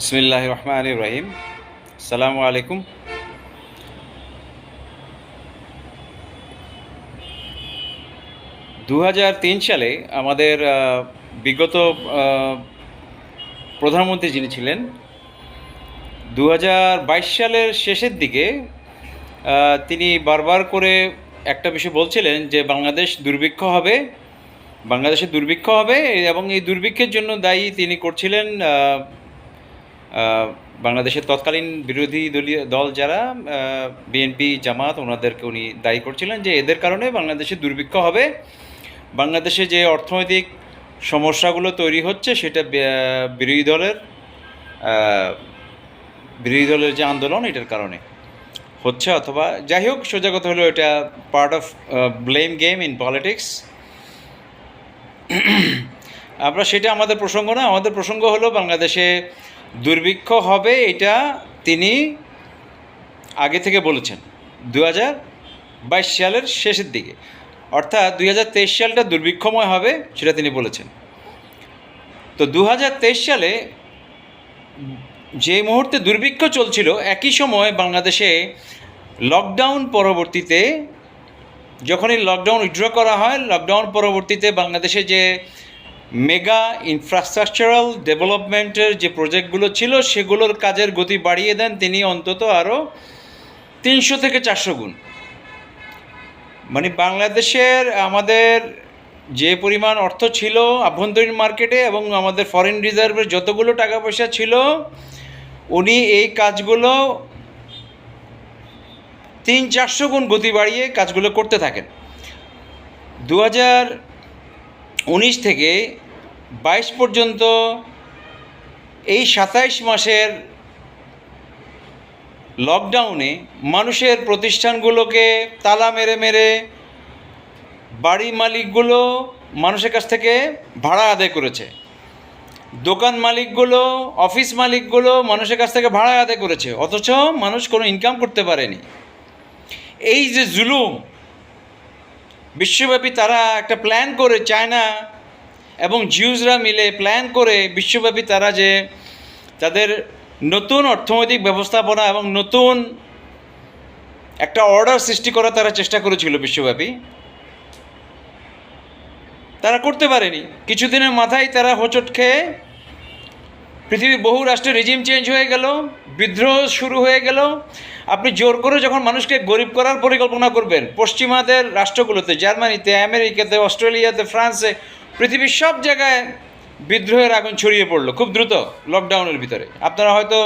বিসমিল্লাহ রহমান রহিম সালাম আলাইকুম দু হাজার তিন সালে আমাদের বিগত প্রধানমন্ত্রী যিনি ছিলেন দু হাজার বাইশ সালের শেষের দিকে তিনি বারবার করে একটা বিষয় বলছিলেন যে বাংলাদেশ দুর্ভিক্ষ হবে, বাংলাদেশে দুর্ভিক্ষ হবে এবং এই দুর্ভিক্ষের জন্য দায়ী তিনি করছিলেন বাংলাদেশের তৎকালীন বিরোধী দলীয় দল যারা বিএনপি, জামাত, ওনাদেরকে উনি দায়ী করছিলেন যে এদের কারণে বাংলাদেশে দুর্ভিক্ষ হবে। বাংলাদেশে যে অর্থনৈতিক সমস্যাগুলো তৈরি হচ্ছে, সেটা বিরোধী দলের বিরোধী দলের যে আন্দোলন, এটার কারণে হচ্ছে অথবা যাই হোক, সোজা কথা হলো এটা part of blame game in politics আমরা সেটা আমাদের প্রসঙ্গ না, আমাদের প্রসঙ্গ হলো বাংলাদেশে দুর্ভিক্ষ হবে এটা তিনি আগে থেকে বলেছেন দু হাজার বাইশ সালের শেষের দিকে। অর্থাৎ দুই হাজার তেইশ সালটা দুর্ভিক্ষময় হবে সেটা তিনি বলেছেন। তো দু হাজার তেইশ সালে যে মুহূর্তে দুর্ভিক্ষ চলছিল, একই সময় বাংলাদেশে লকডাউন পরবর্তীতে যখনই লকডাউন উইথড্র করা হয়, লকডাউন পরবর্তীতে বাংলাদেশে যে মেগা ইনফ্রাস্ট্রাকচারাল ডেভেলপমেন্টের যে প্রজেক্টগুলো ছিল, সেগুলোর কাজের গতি বাড়িয়ে দেন তিনি অন্তত আরও তিনশো থেকে চারশো গুণ। মানে বাংলাদেশের আমাদের যে পরিমাণ অর্থ ছিল আভ্যন্তরীণ মার্কেটে এবং আমাদের ফরেন রিজার্ভের যতগুলো টাকা পয়সা ছিল, উনি এই কাজগুলো তিন চারশো গুণ গতি বাড়িয়ে কাজগুলো করতে থাকেন। দু হাজার উনিশ থেকে বাইশ পর্যন্ত এই সাতাইশ মাসের লকডাউনে মানুষের প্রতিষ্ঠানগুলোকে তালা মেরে মেরে বাড়ি মালিকগুলো মানুষের কাছ থেকে ভাড়া আদায় করেছে। দোকান মালিকগুলো অফিস মালিকগুলো মানুষের কাছ থেকে ভাড়া আদায় করেছে, অথচ মানুষ কোনো ইনকাম করতে পারেনি। এই যে জুলুম বিশ্বব্যাপী তারা একটা প্ল্যান করে চায়না এবং জিউজরা মিলে প্ল্যান করে বিশ্বব্যাপী তারা যে তাদের নতুন অর্থনৈতিক ব্যবস্থাপনা এবং নতুন একটা অর্ডার সৃষ্টি করার তারা চেষ্টা করেছিল বিশ্বব্যাপী। তারা করতে পারেনি। কিছুদিনের মাথায় তারা হোঁচট খেয়ে পৃথিবীর বহু রাষ্ট্রে রেজিম চেঞ্জ হয়ে গেল, বিদ্রোহ শুরু হয়ে গেল আপনি জোর করে যখন মানুষকে গরিব করার পরিকল্পনা করবেন, পশ্চিমাদের রাষ্ট্রগুলোতে, জার্মানিতে, আমেরিকাতে, অস্ট্রেলিয়াতে, ফ্রান্সে, পৃথিবীর সব জায়গায় বিদ্রোহের আগুন ছড়িয়ে পড়ল খুব দ্রুত লকডাউনের ভিতরে। আপনারা হয়তো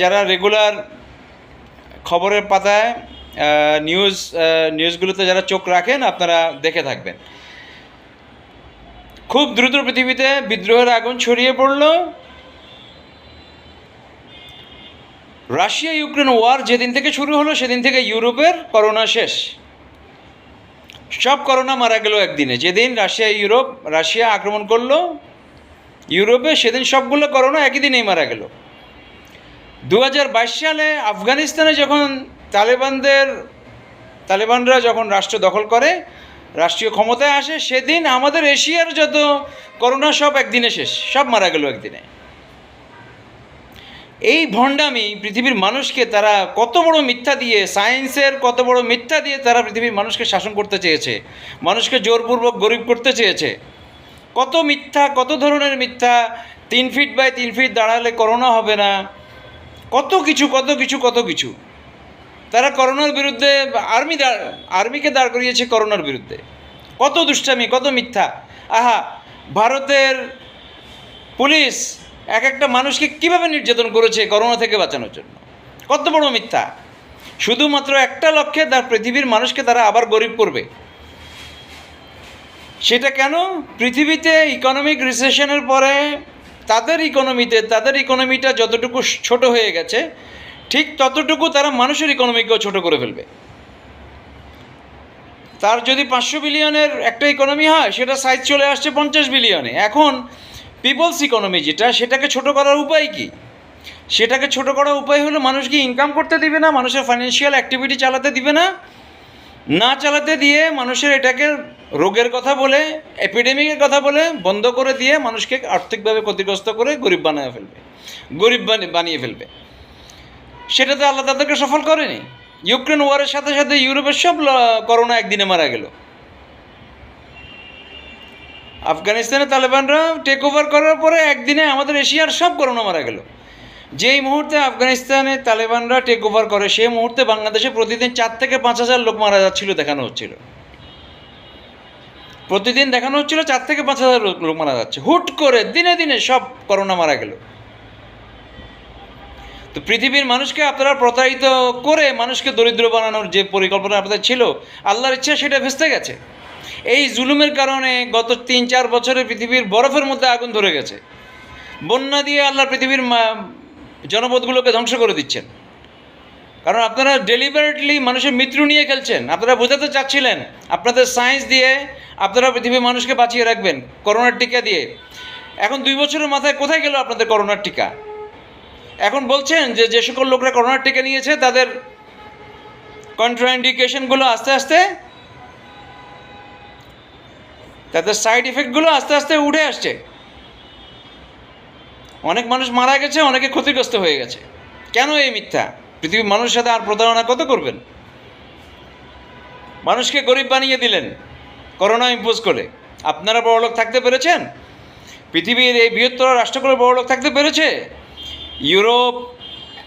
যারা রেগুলার খবরের পাতায় নিউজ নিউজগুলোতে যারা চোখ রাখেন, আপনারা দেখে থাকবেন। খুব দ্রুত পৃথিবীতে বিদ্রোহের আগুন ছড়িয়ে পড়ল। রাশিয়া ইউক্রেন ওয়ার যেদিন থেকে শুরু হলো, সেদিন থেকে ইউরোপের করোনা শেষ। সব করোনা মারা গেল একদিনে। যেদিন রাশিয়া, ইউরোপ, রাশিয়া আক্রমণ করল, ইউরোপে সেদিন সবগুলো করোনা একই দিনেই মারা গেল। দু হাজার বাইশ সালে আফগানিস্তানে যখন তালেবানদের, তালেবানরা যখন রাষ্ট্র দখল করে, রাষ্ট্রীয় ক্ষমতায় আসে, সেদিন আমাদের এশিয়ার যত করোনা সব একদিনে শেষ। সব মারা গেল একদিনে। এই ভণ্ডামি পৃথিবীর মানুষকে তারা কত বড় মিথ্যা দিয়ে, সায়েন্সের কত বড় মিথ্যা দিয়ে তারা পৃথিবীর মানুষকে শাসন করতে চেয়েছে, মানুষকে জোরপূর্বক গরিব করতে চেয়েছে। কত মিথ্যা, কত ধরনের মিথ্যা, তিন ফিট বাই তিন ফিট দাঁড়ালে করোনা হবে না, কত কিছু কত কিছু কত কিছু। তারা করোনার বিরুদ্ধে আর্মি আর্মিকে দাঁড় করিয়েছে করোনার বিরুদ্ধে। কত দুষ্টামি, কত মিথ্যা। আহা, ভারতের পুলিশ এক একটা মানুষকে কীভাবে নির্যাতন করেছে করোনা থেকে বাঁচানোর জন্য? কত বড় মিথ্যা। শুধুমাত্র একটা লক্ষ্যে তার পৃথিবীর মানুষকে তারা আবার গরিব করবে। সেটা কেন? পৃথিবীতে ইকোনমিক রিসেশনের পরে তাদের ইকোনমিতে তাদের ইকোনমিটা যতটুকু ছোট হয়ে গেছে, ঠিক ততটুকু তারা মানুষের ইকোনমিকেও ছোট করে ফেলবে। তার যদি পাঁচশো বিলিয়নের একটা ইকোনমি হয়, সেটা সাইজ চলে আসছে পঞ্চাশ বিলিয়নে এখন পিপলস ইকোনমি যেটা, সেটাকে ছোট করার উপায় কি? সেটাকে ছোট করার উপায় হলো মানুষকে ইনকাম করতে দিবে না? মানুষের ফাইন্যান্সিয়াল অ্যাক্টিভিটি চালাতে দিবে না? না চালাতে দিয়ে মানুষের এটাকে রোগের কথা বলে এপিডেমিকের কথা বলে, বন্ধ করে দিয়ে মানুষকে আর্থিকভাবে ক্ষতিগ্রস্ত করে গরিব বানিয়ে ফেলবে। গরিব বানি- বানিয়ে ফেলবে। সেটাতে আল্লাহ তাদেরকে সফল করেনি। ইউক্রেন ওয়ারের সাথে সাথে ইউরোপের সব করোনা একদিনে মারা গেল। আফগানিস্তানে তালেবানরা টেক ওভার করার পরে একদিনে আমাদের এশিয়ার সব করোনা মারা গেল। যেই মুহূর্তে আফগানিস্তানে তালেবানরা টেক ওভার করে, সেই মুহূর্তে বাংলাদেশে প্রতিদিন চার থেকে পাঁচ হাজার লোক মারা যাচ্ছিল, দেখানো হচ্ছিল। প্রতিদিন দেখানো হচ্ছিল চার থেকে পাঁচ হাজার লোক মারা যাচ্ছে। হুট করে দিনে দিনে সব করোনা মারা গেল। তো পৃথিবীর মানুষকে আপনারা প্রতারিত করে মানুষকে দরিদ্র বানানোর যে পরিকল্পনা আপনাদের ছিল, আল্লাহর ইচ্ছা সেটা ভেস্তে গেছে। এই জুলুমের কারণে গত তিন চার বছরে পৃথিবীর বরফের মধ্যে আগুন ধরে গেছে। বন্যা দিয়ে আল্লাহ পৃথিবীর জনপদগুলোকে ধ্বংস করে দিচ্ছেন। কারণ আপনারা ডেলিভারেটলি মানুষের মৃত্যু নিয়ে খেলছেন। আপনারা বোঝাতে চাচ্ছিলেন, আপনাদের সায়েন্স দিয়ে আপনারা পৃথিবীর মানুষকে বাঁচিয়ে রাখবেন, করোনার টিকা দিয়ে। এখন দুই বছরের মাথায় কোথায় গেল আপনাদের করোনার টিকা? এখন বলছেন যে যে সকল লোকরা করোনার টিকা নিয়েছে, তাদের কন্ট্রাইন্ডিকেশনগুলো আস্তে আস্তে তাদের সাইড ইফেক্টগুলো আস্তে আস্তে উঠে আসছে। অনেক মানুষ মারা গেছে, অনেকে ক্ষতিগ্রস্ত হয়ে গেছে। কেন এই মিথ্যা? পৃথিবীর মানুষের সাথে আর প্রতারণা কত করবেন? মানুষকে গরিব বানিয়ে দিলেন, করোনা ইম্পোজ করে। আপনারা বড়লোক থাকতে পেরেছেন? পৃথিবীর এই বৃহত্তর রাষ্ট্রগুলো বড়লোক থাকতে পেরেছে? ইউরোপ,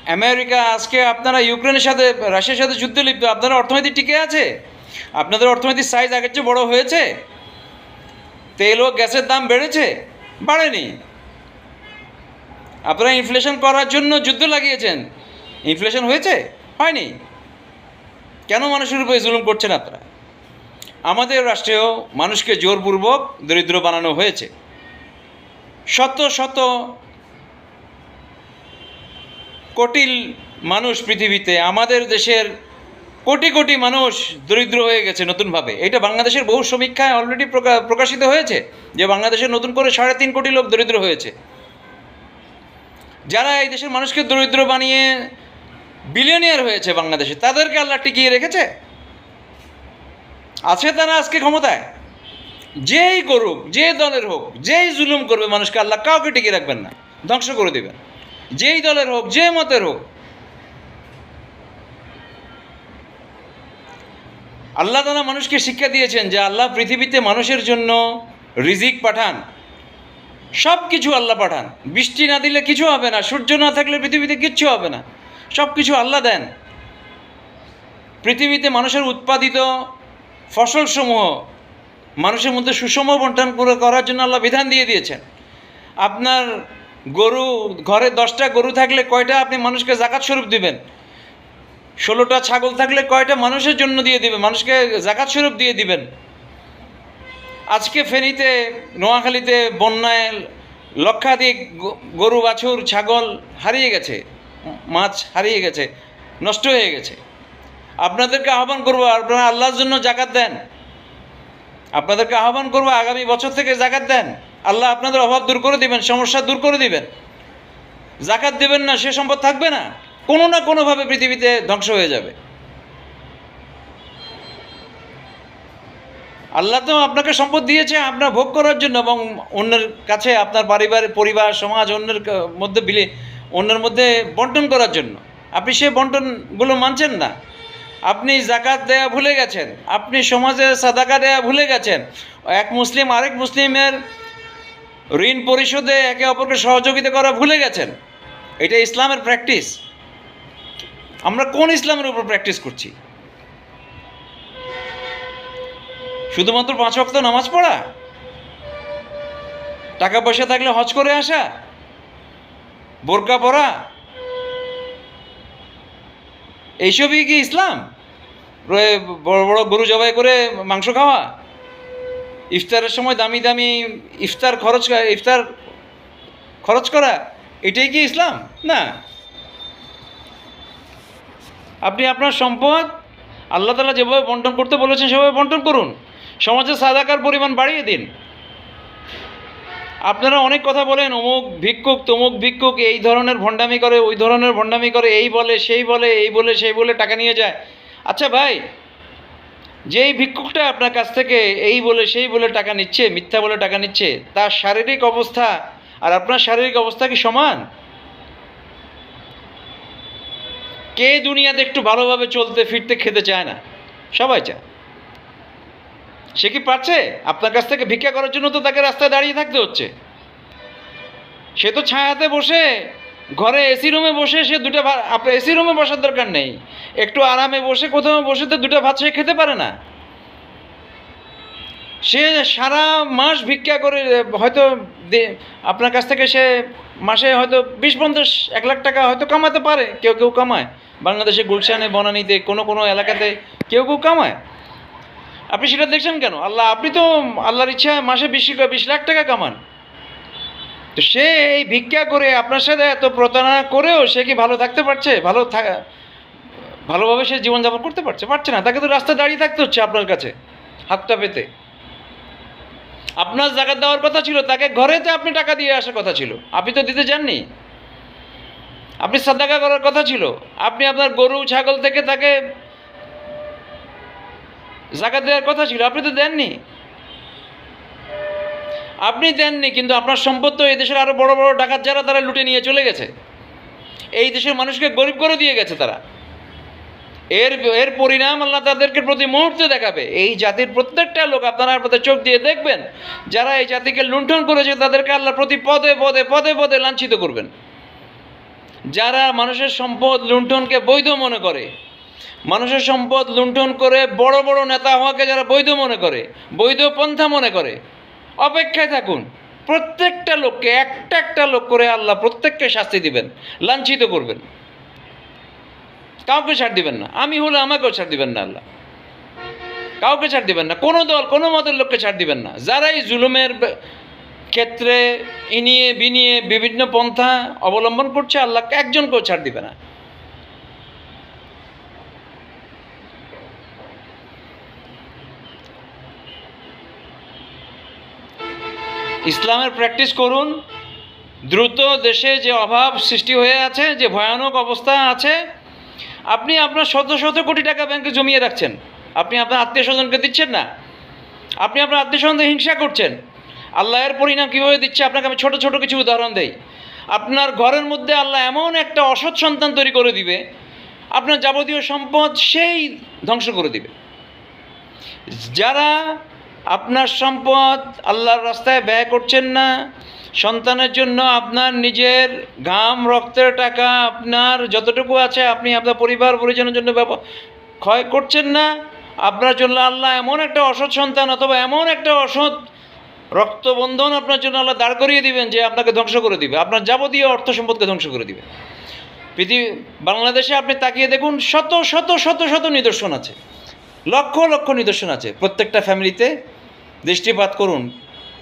আমেরিকা, আজকে আপনারা ইউক্রেনের সাথে, রাশিয়ার সাথে যুদ্ধে লিপ্ত, আপনারা অর্থনীতি টিকে আছে? আপনাদের অর্থনৈতিক সাইজ আগের চেয়ে বড় হয়েছে? তেল ও গ্যাসের দাম বেড়েছে? বাড়েনি। আপনারা ইনফ্লেশন করার জন্য যুদ্ধ লাগিয়েছেন। ইনফ্লেশন হয়েছে? হয়নি। কেন মানুষের উপরে জুলুম করছেন আপনারা? আমাদের রাষ্ট্রেও মানুষকে জোরপূর্বক দরিদ্র বানানো হয়েছে। শত শত কোটি মানুষ পৃথিবীতে আমাদের দেশের কোটি কোটি মানুষ দরিদ্র হয়ে গেছে নতুনভাবে। এটা বাংলাদেশের বহু সমীক্ষায় অলরেডি প্রকাশিত হয়েছে যে বাংলাদেশে নতুন করে সাড়ে তিন কোটি লোক দরিদ্র হয়েছে। যারা এই দেশের মানুষকে দরিদ্র বানিয়ে বিলিয়নিয়ার হয়েছে বাংলাদেশে, তাদেরকে আল্লাহ টিকিয়ে রেখেছে? আছে তারা আজকে ক্ষমতায়? যেই করুক যে দলের হোক, যেই জুলুম করবে মানুষকে আল্লাহ কাউকে টিকিয়ে রাখবেন না, ধ্বংস করে দেবেন। যেই দলের হোক, যে মতের হোক আল্লাহ তালা মানুষকে শিক্ষা দিয়েছেন যে আল্লাহ পৃথিবীতে মানুষের জন্য রিজিক পাঠান। সব কিছু আল্লাহ পাঠান। বৃষ্টি না দিলে কিছু হবে না, সূর্য না থাকলে পৃথিবীতে কিচ্ছু হবে না। সব কিছু আল্লাহ দেন। পৃথিবীতে মানুষের উৎপাদিত ফসলসমূহ মানুষের মধ্যে সুষম বন্টন করে করার জন্য আল্লাহ বিধান দিয়ে দিয়েছেন। আপনার গরু, ঘরে দশটা গরু থাকলে কয়টা আপনি মানুষকে জাকাত স্বরূপ দিবেন? ষোলোটা ছাগল থাকলে কয়টা মানুষের জন্য দিয়ে দিবেন মানুষকে জাকাত স্বরূপ দিয়ে দিবেন। আজকে ফেনীতে, নোয়াখালীতে বন্যায় লক্ষাধিক গরু, বাছুর, ছাগল হারিয়ে গেছে। মাছ হারিয়ে গেছে, নষ্ট হয়ে গেছে। আপনাদেরকে আহ্বান করব, আপনারা আল্লাহর জন্য জাকাত দেন। আপনাদেরকে আহ্বান করব, আগামী বছর থেকে জাকাত দেন। আল্লাহ আপনাদের অভাব দূর করে দিবেন, সমস্যা দূর করে দিবেন। জাকাত দেবেন না, সে সম্পদ থাকবে না। কোনো না কোনোভাবে পৃথিবীতে ধ্বংস হয়ে যাবে। আল্লাহ তো আপনাকে সম্পদ দিয়েছে আপনার ভোগ করার জন্য এবং অন্যের কাছে আপনার পরিবার পরিবার, সমাজ, অন্যের মধ্যে বিলে, অন্যের মধ্যে বন্টন করার জন্য। আপনি সে বন্টনগুলো মানছেন না। আপনি জাকাত দেয়া ভুলে গেছেন, আপনি সমাজে সাদাকা দেয়া ভুলে গেছেন। এক মুসলিম আরেক মুসলিমের ঋণ পরিশোধে একে অপরকে সহযোগিতা করা ভুলে গেছেন। এটা ইসলামের প্র্যাকটিস। আমরা কোন ইসলামের উপর প্র্যাকটিস করছি? শুধুমাত্র পাঁচ ওয়াক্ত নামাজ পড়া? টাকা পয়সা থাকলে হজ করে আসা? বোরকা পরা? এইসবই কি ইসলাম? বড় বড় গরু জবাই করে মাংস খাওয়া? ইফতারের সময় দামি দামি ইফতার খরচ ইফতার খরচ করা, এটাই কি ইসলাম? না। আপনি আপনার সম্পদ আল্লাহ তালা যেভাবে বন্টন করতে বলেছেন সেভাবে বন্টন করুন। সমাজে সাদাকার পরিমাণ বাড়িয়ে দিন। আপনারা অনেক কথা বলেন, অমুক ভিক্ষুক, তমুক ভিক্ষুক, এই ধরনের ভণ্ডামি করে, ওই ধরনের ভণ্ডামি করে, এই বলে, সেই বলে, এই বলে, সেই বলে টাকা নিয়ে যায়। আচ্ছা ভাই, যেই ভিক্ষুকটা আপনার কাছ থেকে এই বলে, সেই বলে টাকা নিচ্ছে, মিথ্যা বলে টাকা নিচ্ছে, তার শারীরিক অবস্থা আর আপনার শারীরিক অবস্থা কি সমান? কে দুনিয়াতে একটু ভালোভাবে চলতে, ফিরতে, খেতে চায় না? সবাই চায়। সে কি পারছে? আপনার কাছ থেকে ভিক্ষা করার জন্য তো তাকে রাস্তায় দাঁড়িয়ে থাকতে হচ্ছে। সে তো ছায়াতে বসে, ঘরে এসি রুমে বসে, সে দুটো ভাত আপনার এসি রুমে বসার দরকার নেই। একটু আরামে বসে, কোথাও বসে তো দুটো ভাত সে খেতে পারে না। সে সারা মাস ভিক্ষা করে, হয়তো আপনার কাছ থেকে সে মাসে হয়তো বিশ, পঞ্চাশ, এক লাখ টাকা হয়তো কামাতে পারে, কেউ কেউ কামায়। বাংলাদেশে গুলশানে, বনানীতে, কোনো কোনো এলাকাতে কেউ কেউ কামায়। আপনি সেটা দেখছেন কেন? আল্লাহ, আপনি তো আল্লাহর ইচ্ছা মাসে বিশ বিশ লাখ টাকা কামান। তো সে এই ভিক্ষা করে আপনার সাথে এত প্রতারণা করেও সে কি ভালো থাকতে পারছে? ভালো ভালোভাবে সে জীবনযাপন করতে পারছে? পারছে না। তাকে তো রাস্তায় দাঁড়িয়ে থাকতে হচ্ছে আপনার কাছে, হাতটা পেতে। আপনার জায়গা দেওয়ার কথা ছিল, তাকে ঘরেতে আপনি টাকা দিয়ে আসার কথা ছিল, আপনি তো দিতে যাননি আপনি সাদাকা করার কথা ছিল, আপনি আপনার গরু, ছাগল থেকে তাকে জাকাত দেওয়ার কথা ছিল, আপনি তো দেননি। আপনি দেননি, কিন্তু আপনার সম্পদ তো এই দেশের আরও বড় বড় ডাকাত যারা, তারা লুটে নিয়ে চলে গেছে। এই দেশের মানুষকে গরিব করে দিয়ে গেছে তারা। এর এর পরিণাম আল্লাহ তাদেরকে প্রতি মুহূর্তে দেখাবে। এই জাতির প্রত্যেকটা লোক আপনারা আপনাদের চোখ দিয়ে দেখবেন, যারা এই জাতিকে লুণ্ঠন করেছে তাদেরকে আল্লাহ প্রতি পদে পদে পদে পদে লাঞ্ছিত করবেন। যারা মানুষের সম্পদ লুণ্ঠনকে বৈধ মনে করে, মানুষের সম্পদ লুণ্ঠন করে বড় বড় নেতা হওয়াকে যারা বৈধ মনে করে, বৈধ পন্থা মনে করে, অপেক্ষায় থাকুন, প্রত্যেকটা লোককে, একটা একটা লোক করে আল্লাহ প্রত্যেককে শাস্তি দিবেন, লাঞ্ছিত করবেন। কাউকে ছাড় দিবেন না। আমি হলে আমাকেও ছাড় দিবেন না আল্লাহ। কাউকে ছাড় দিবেন না। কোনো দল, কোনো মতের লোককে ছাড় দিবেন না। যারাই জুলুমের ক্ষেত্রে ইনিয়ে, বিনিয়ে বিভিন্ন পন্থা অবলম্বন করছে, আল্লাহ একজনকেও ছাড় দিবে না। ইসলামের প্র্যাকটিস করুন। দ্রুত দেশে যে অভাব সৃষ্টি হয়ে আছে, যে ভয়ানক অবস্থা আছে আপনি আপনার শত শত কোটি টাকা ব্যাংকে জমিয়ে রাখছেন। আপনি আপনার আত্মীয় স্বজনকে দিচ্ছেন না। আপনি আপনার আত্মীয় স্বজনদের হিংসা করছেন। আল্লাহের পরিণাম কীভাবে দিচ্ছে? আপনাকে আমি ছোট ছোট কিছু উদাহরণ দেই। আপনার ঘরের মধ্যে আল্লাহ এমন একটা অসৎ সন্তান তৈরি করে দিবে, আপনার যাবতীয় সম্পদ সেই ধ্বংস করে দিবে। যারা আপনার সম্পদ আল্লাহর রাস্তায় ব্যয় করছেন না সন্তানের জন্য আপনার নিজের ঘাম, রক্তের টাকা, আপনার যতটুকু আছে আপনি আপনার পরিবার পরিজনের জন্য ক্ষয় করছেন না। আপনার জন্য আল্লাহ এমন একটা অসৎ সন্তান অথবা এমন একটা অসৎ রক্তবন্ধন আপনার জন্য আল্লাহ দাঁড় করিয়ে দিবেন যে আপনাকে ধ্বংস করে দিবে। আপনার যাবতীয় অর্থ সম্পদকে ধ্বংস করে দিবে। পৃথিবী, বাংলাদেশে আপনি তাকিয়ে দেখুন, শত শত শত শত নিদর্শন আছে। লক্ষ লক্ষ নিদর্শন আছে। প্রত্যেকটা ফ্যামিলিতে দৃষ্টিপাত করুন।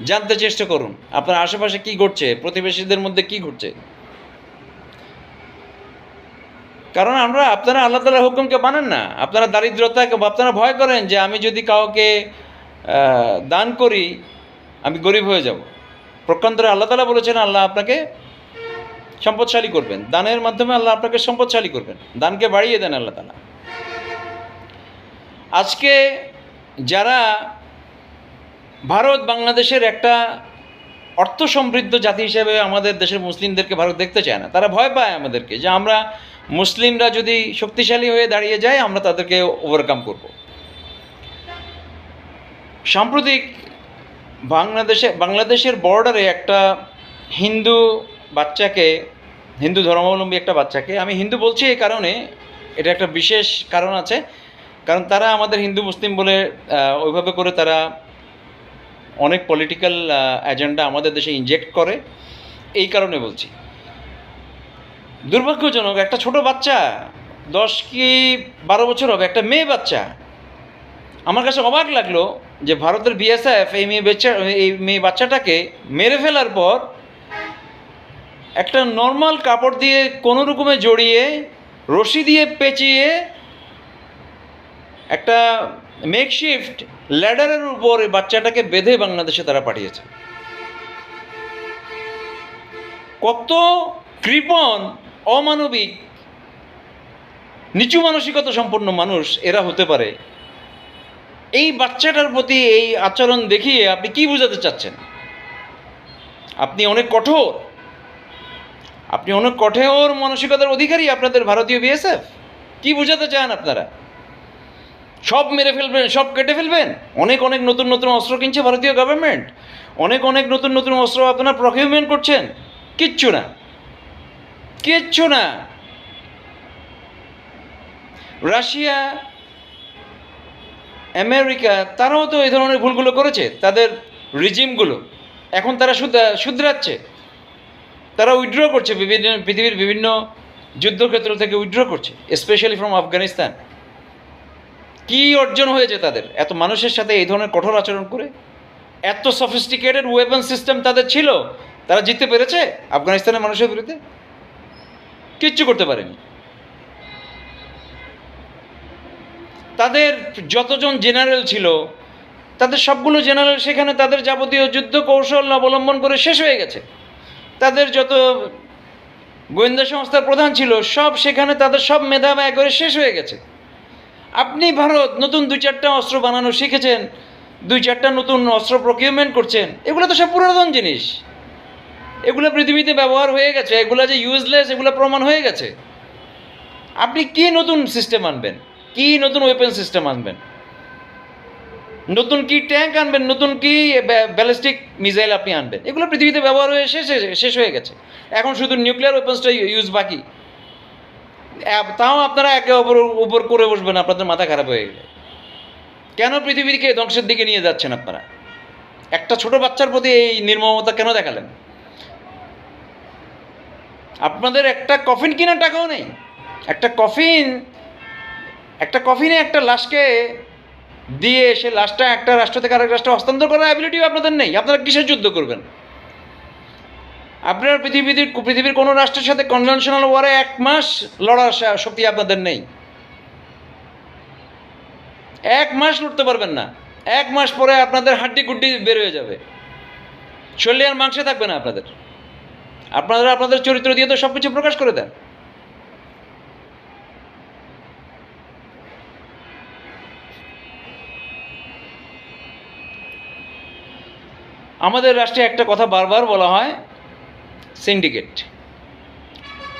জানতে চেষ্টা করুন। আপনার আশেপাশে কি ঘটছে? প্রতিবেশীদের মধ্যে কি ঘটছে? কারণ আমরা, আপনারা আল্লাহ তালার হুকুমকে মানেন না। আপনারা দারিদ্রতাকে, আপনারা ভয় করেন যে আমি যদি কাউকে দান করি, আমি গরিব হয়ে যাব। প্রকান্তরে আল্লাহ তালা বলেছেন, আল্লাহ আপনাকে সম্পদশালী করবেন। দানের মাধ্যমে আল্লাহ আপনাকে সম্পদশালী করবেন। দানকে বাড়িয়ে দেন আল্লাহ তালা আজকে যারা ভারত বাংলাদেশের একটা অর্থ সমৃদ্ধ জাতি হিসেবে আমাদের দেশের মুসলিমদেরকে ভারত দেখতে চায় না। তারা ভয় পায় আমাদেরকে যে আমরা মুসলিমরা যদি শক্তিশালী হয়ে দাঁড়িয়ে যায় আমরা তাদেরকে ওভারকাম করব। সাম্প্রতিক বাংলাদেশে, বাংলাদেশের বর্ডারে একটা হিন্দু বাচ্চাকে, হিন্দু ধর্মাবলম্বী একটা বাচ্চাকে আমি হিন্দু বলছি এই কারণে, এটা একটা বিশেষ কারণ আছে। কারণ তারা আমাদের হিন্দু মুসলিম বলে ওইভাবে করে তারা অনেক পলিটিক্যাল এজেন্ডা আমাদের দেশে ইনজেক্ট করে। এই কারণে বলছি। দুর্ভাগ্যজনক, একটা ছোট বাচ্চা, দশ কি বারো বছর হবে, একটা মেয়ে বাচ্চা। আমার কাছে অবাক লাগল যে ভারতের বিএসএফ এই মেয়ে বাচ্চা এই মেয়ে বাচ্চাটাকে মেরে ফেলার পর একটা নর্মাল কাপড় দিয়ে কোনো রকমে জড়িয়ে, রশি দিয়ে পেঁচিয়ে একটা মেকশিফট ল্যাডারের উপর বাচ্চাটাকে বেঁধে বাংলাদেশে তারা পাঠিয়েছে। কত কৃপণ, অমানবিক, নিচু মানসিকতা সম্পন্ন মানুষ এরা হতে পারে। এই বাচ্চাটার প্রতি এই আচরণ দেখিয়ে আপনি কি বোঝাতে চাচ্ছেন? আপনি অনেক কঠোর। আপনি অনেক কঠোর মানসিকতার অধিকারী আপনাদের ভারতীয় বিএসএফ কি বোঝাতে চান আপনারা? সব মেরে ফেলবেন, সব কেটে ফেলবেন। অনেক অনেক নতুন নতুন অস্ত্র কিনছে ভারতীয় গভর্নমেন্ট অনেক অনেক নতুন নতুন অস্ত্র আপনারা প্রকিউরমেন্ট করছেন। কিচ্ছু না। কিচ্ছু না। রাশিয়া, আমেরিকা, তারাও তো এই ধরনের ভুলগুলো করেছে। তাদের রিজিমগুলো এখন তারা শুধরাচ্ছে। তারা উইথড্র করছে বিভিন্ন, পৃথিবীর বিভিন্ন যুদ্ধক্ষেত্র থেকে উইড্র করছে স্পেশালি ফ্রম আফগানিস্তান কি অর্জন হয়েছে তাদের? এত মানুষের সাথে এই ধরনের কঠোর আচরণ করে? এত সফিস্টিকেটেড ওয়েপন সিস্টেম তাদের ছিল? তারা জিততে পেরেছে আফগানিস্তানের মানুষের বিরুদ্ধে? কিচ্ছু করতে পারেনি। তাদের যতজন জেনারেল ছিল, তাদের সবগুলো জেনারেল সেখানে তাদের যাবতীয় যুদ্ধ কৌশল অবলম্বন করে শেষ হয়ে গেছে। তাদের যত গোয়েন্দা সংস্থার প্রধান ছিল, সব সেখানে তাদের সব মেধা ব্যয় করে শেষ হয়ে গেছে। আপনি ভারত নতুন দুই চারটা অস্ত্র বানানো শিখেছেন, দুই চারটা নতুন অস্ত্র প্রকিউরমেন্ট করছেন, এগুলো তো সব পুরাতন জিনিস। এগুলো পৃথিবীতে ব্যবহার হয়ে গেছে, এগুলো যে ইউজলেস এগুলো প্রমাণ হয়ে গেছে। আপনি কি নতুন সিস্টেম আনবেন? কি নতুন ওয়েপন সিস্টেম আনবেন? নতুন কি ট্যাঙ্ক আনবেন? নতুন কি ব্যালিস্টিক মিসাইল আপনি আনবেন? এগুলো পৃথিবীতে ব্যবহার হয়ে শেষ শেষ হয়ে গেছে। এখন শুধু নিউক্লিয়ার ওয়েপন্সটা ইউজ বাকি। তাও আপনারা একে অপর উপর করে বসবেন, আপনাদের মাথা খারাপ হয়ে গেলে। কেন পৃথিবীকে ধ্বংসের দিকে নিয়ে যাচ্ছেন আপনারা? একটা ছোট বাচ্চার প্রতি এই নির্মমতা কেন দেখালেন? আপনাদের একটা কফিন কেনার টাকাও নেই। একটা কফিন, একটা কফিনে একটা লাশকে দিয়ে সে লাশটা একটা রাষ্ট্র থেকে আরেক রাষ্ট্রে হস্তান্তর করার অ্যাবিলিটিও আপনাদের নেই। আপনারা কিসের যুদ্ধ করবেন? আপনার পৃথিবীর পৃথিবীর কোনো রাষ্ট্রের সাথে কনভেনশনাল ওয়ারে এক মাস লড়ার শক্তি আপনাদের নেই। এক মাস লড়তে পারবেন না। এক মাস পরে আপনাদের হাড্ডি গুড্ডি বের হয়ে যাবে। শরীরে আর মাংসে থাকবে না আপনাদের। আপনারা আপনাদের চরিত্র দিয়ে তো সব কিছু প্রকাশ করে দেন। আমাদের রাষ্ট্রে একটা কথা বারবার বলা হয় সিন্ডিকেট।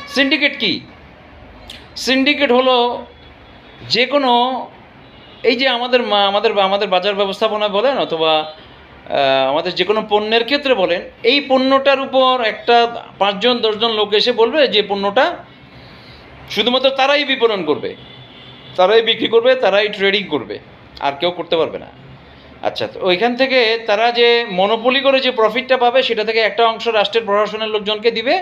সিন্ডিকেট কি? সিন্ডিকেট হলো যে কোনো এই যে আমাদের আমাদের আমাদের বাজার ব্যবস্থাপনা বলেন অথবা আমাদের যে কোনো পণ্যের ক্ষেত্রে বলেন, এই পণ্যটার উপর একটা পাঁচজন, দশজন লোক এসে বলবে যে পণ্যটা শুধুমাত্র তারাই বিপণন করবে। তারাই বিক্রি করবে, তারাই ট্রেডিং করবে। আর কেউ করতে পারবে না। আচ্ছা তো ওইখান থেকে তারা যে মনোপলি করে যে প্রফিটটা পাবে, সেটা থেকে একটা অংশ রাষ্ট্রের প্রশাসনের লোকজনকে দিবে।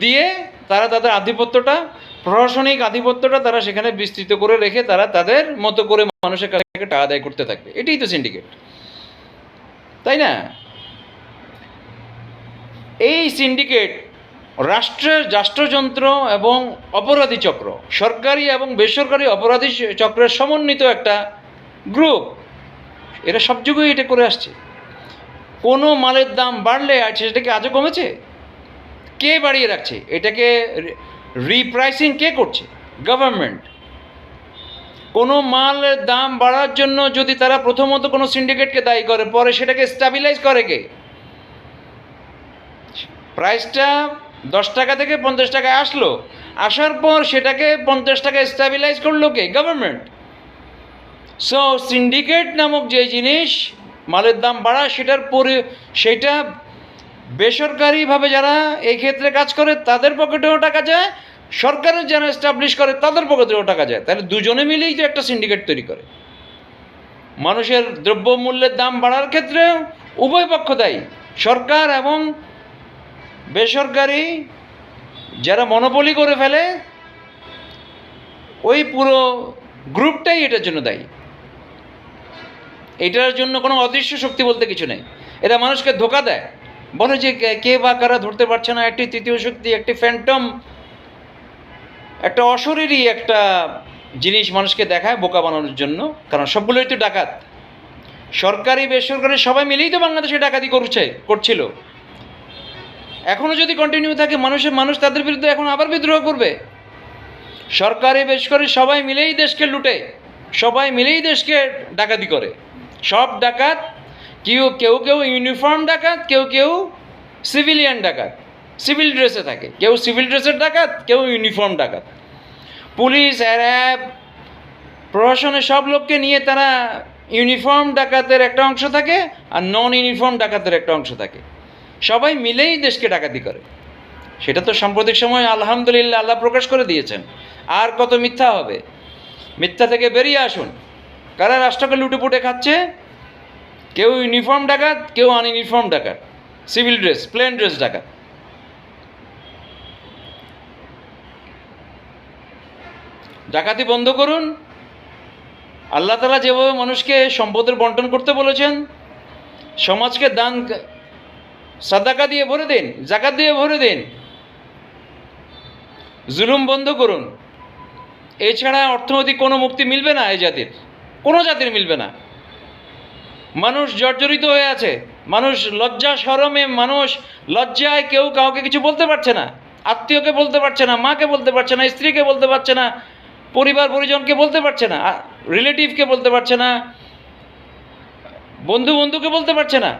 দিয়ে তারা তাদের আধিপত্যটা, প্রশাসনিক আধিপত্যটা তারা সেখানে বিস্তৃত করে রেখে তারা তাদের মতো করে মানুষের কাছ থেকে টাকা আদায় করতে থাকবে। এটাই তো সিন্ডিকেট তাই না? এই সিন্ডিকেট রাষ্ট্রের রাষ্ট্রযন্ত্র এবং অপরাধী চক্র, সরকারি এবং বেসরকারি অপরাধী চক্রের সমন্বিত একটা গ্রুপ এরা সব যুগেই এটা করে আসছে। কোনো মালের দাম বাড়লে আর সেটাকে আজও কমেছে? কে বাড়িয়ে রাখছে? এটাকে রিপ্রাইসিং কে করছে? গভর্নমেন্ট কোনো মালের দাম বাড়ার জন্য যদি তারা প্রথমত কোনো সিন্ডিকেটকে দায়ী করে, পরে সেটাকে স্টাবিলাইজ করে কে? প্রাইসটা দশ টাকা থেকে পঞ্চাশ টাকায় আসলো, আসার পর সেটাকে পঞ্চাশ টাকায় স্টাবিলাইজ করল কে? গভর্নমেন্ট সো সিন্ডিকেট নামক যে জিনিস, মালের দাম বাড়া, সেটার পরে, সেটা বেসরকারিভাবে যারা এই ক্ষেত্রে কাজ করে, তাদের পকেটেও টাকা যায়, সরকারের যারা এস্টাবলিশ করে, তাদের পকেটেও টাকা যায়। তাহলে দুজনে মিলেই তো একটা সিন্ডিকেট তৈরি করে। মানুষের দ্রব্যমূল্যের দাম বাড়ার ক্ষেত্রে উভয় পক্ষ দায়ী। সরকার এবং বেসরকারি যারা মনোপলি করে ফেলে, ওই পুরো গ্রুপটাই এটার জন্য দায়ী। এটার জন্য কোনো অদৃশ্য শক্তি বলতে কিছু নেই। এটা মানুষকে ধোকা দেয়। বলে যে কে- বা কারা ধরতে পারছে না, একটি তৃতীয় শক্তি, একটি ফ্যান্টম একটা অশরীরই একটা জিনিস মানুষকে দেখায় বোকা বানানোর জন্য, কারণ সবগুলোই তো ডাকাত। সরকারি, বেসরকারি সবাই মিলেই তো বাংলাদেশে ডাকাতি করছে, করছিল। এখনও যদি কন্টিনিউ থাকে মানুষের মানুষ তাদের বিরুদ্ধে এখন আবার বিদ্রোহ করবে। সরকারি, বেসরকারি সবাই মিলেই দেশকে লুটে, সবাই মিলেই দেশকে ডাকাতি করে। সব ডাকাত, কেউ কেউ কেউ ইউনিফর্ম ডাকাত, কেউ কেউ সিভিলিয়ান ডাকাত সিভিল ড্রেসে থাকে। কেউ সিভিল ড্রেসের ডাকাত, কেউ ইউনিফর্ম ডাকাত। পুলিশ অ্যাব প্রশাসনের সব লোককে নিয়ে তারা ইউনিফর্ম ডাকাতের একটা অংশ থাকে আর নন ইউনিফর্ম ডাকাতের একটা অংশ থাকে। সবাই মিলেই দেশকে ডাকাতি করে। সেটা তো সাম্প্রতিক সময় আলহামদুলিল্লাহ আল্লাহ প্রকাশ করে দিয়েছেন। আর কত মিথ্যা হবে? মিথ্যা থেকে বেরিয়ে আসুন। কারা রাষ্ট্রকে লুটেপুটে খাচ্ছে? কেউ ইউনিফর্ম ডাকাত, কেউ আন ইউনিফর্ম ডাকাত। সিভিল ড্রেস প্লেন ড্রেস ডাকাত। ডাকাতি বন্ধ করুন। আল্লাহ তালা যেভাবে মানুষকে সম্পদের বন্টন করতে বলেছেন, সমাজকে দান সাদাকা দিয়ে ভরে দিন, জাকাত দিয়ে ভরে দিন। জুলুম বন্ধ করুন। এছাড়া অর্থনৈতিক কোনো মুক্তি মিলবে না এই জাতির। কোনো জাতির মিলবে না। মানুষ জর্জরিত হয়ে আছে, মানুষ লজ্জা সরমে মানুষ লজ্জায় কেউ কাউকে কিছু বলতে পারছে না, আত্মীয়কে বলতে পারছে না, মাকে বলতে পারছে না, স্ত্রীকে বলতে পারছে না, পরিবার পরিজনকে বলতে পারছে না রিলেটিভকে বলতে পারছে না, বন্ধু বন্ধুকে বলতে পারছে না।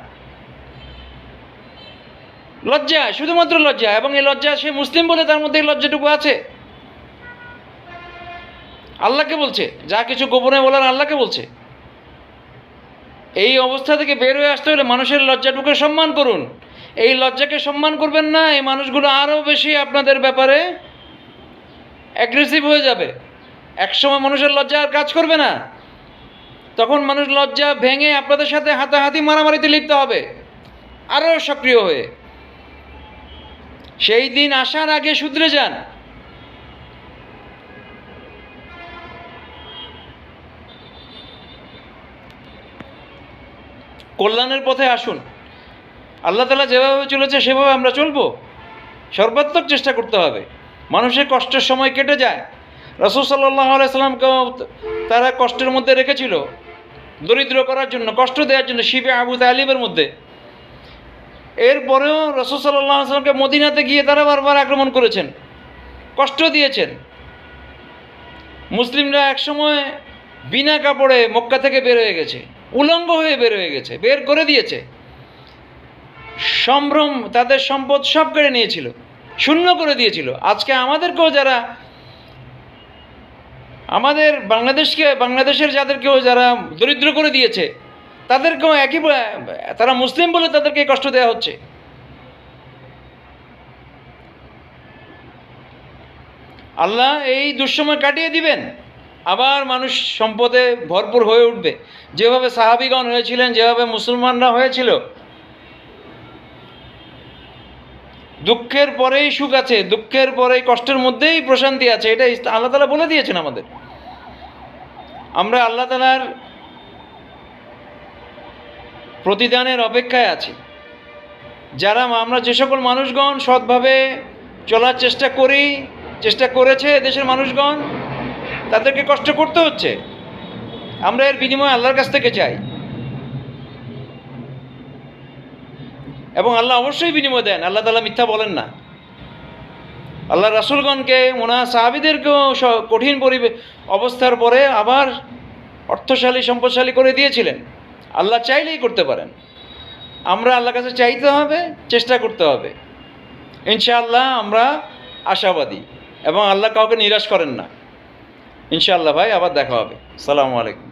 লজ্জা, শুধুমাত্র লজ্জা, এবং এই লজ্জা সে মুসলিম বলে তার মধ্যে এই লজ্জাটুকু আছে। আল্লাহকে বলছে, যা কিছু গোপনে বলার আল্লাহকে বলছে। এই অবস্থা থেকে বের হয়ে আসতে হলে মানুষের লজ্জাটুকু সম্মান করুন। এই লজ্জাকে সম্মান করবেন না, এই মানুষগুলো আরও বেশি আপনাদের ব্যাপারে অ্যাগ্রেসিভ হয়ে যাবে। একসময় মানুষের লজ্জা আর কাজ করবে না। তখন মানুষ লজ্জা ভেঙে আপনাদের সাথে হাতাহাতি মারামারিতে লিপ্ত হবে আরও সক্রিয় হয়ে। সেই দিন আসার আগে শুধরে যান। কল্যাণের পথে আসুন। আল্লাহ তালা যেভাবে চলেছে, সেভাবে আমরা চলবো। সর্বাত্মক চেষ্টা করতে হবে। মানুষের কষ্টের সময় কেটে যায়। রসুল সাল্লাহ আলাইসাল্লামকেও তারা কষ্টের মধ্যে রেখেছিল। দরিদ্র করার জন্য, কষ্ট দেওয়ার জন্য, শিবে আবু তালিবের মধ্যে। এরপরেও রসুল সাল্লাহ আসলামকে মদিনাতে গিয়ে তারা বারবার আক্রমণ করেছেন। কষ্ট দিয়েছেন। মুসলিমরা একসময় বিনা কাপড়ে মক্কা থেকে বের হয়ে গেছে। উলঙ্গ হয়ে বের হয়ে গেছে, বের করে দিয়েছে। সম্ভ্রম তাদের সম্পদ সব কেড়ে নিয়েছিল, শূন্য করে দিয়েছিল। আজকে আমাদেরকেও যারা, আমাদের বাংলাদেশকে, বাংলাদেশের যাদেরকেও যারা দরিদ্র করে দিয়েছে, তাদেরকেও একই তারা মুসলিম বলে তাদেরকে কষ্ট দেওয়া হচ্ছে। আল্লাহ এই দুঃসময় কাটিয়ে দিবেন। আবার মানুষ সম্পদে ভরপুর হয়ে উঠবে। যেভাবে সাহাবিগণ হয়েছিলেন, যেভাবে মুসলমানরা হয়েছিল, দুঃখের পরেই সুখ আছে, দুঃখের পরেই কষ্টের মধ্যেই প্রশান্তি আছে, এটা আল্লাহ তালা বলে দিয়েছেন আমাদের। আমরা আল্লাহ তালার প্রতিদানের অপেক্ষায় আছি। যারা আমরা যে সকল মানুষগণ সৎভাবে চলার চেষ্টা করি, চেষ্টা করেছে দেশের মানুষগণ তাদেরকে কষ্ট করতে হচ্ছে। আমরা এর বিনিময়ে আল্লাহর কাছ থেকে চাই। এবং আল্লাহ অবশ্যই বিনিময় দেন, আল্লাহ তালা মিথ্যা বলেন না। আল্লাহ রাসুলগণকে ওনা সাহাবিদেরকেও কঠিন পরিবেশ অবস্থার পরে আবার অর্থশালী, সম্পদশালী করে দিয়েছিলেন। আল্লাহ চাইলেই করতে পারেন। আমরা আল্লাহর কাছে চাইতে হবে, চেষ্টা করতে হবে। ইনশাআল্লাহ আমরা আশাবাদী এবং আল্লাহ কাউকে নিরাশ করেন না। ইনশাআল্লাহ ভাই আবার দেখা হবে। সালামু আলাইকুম।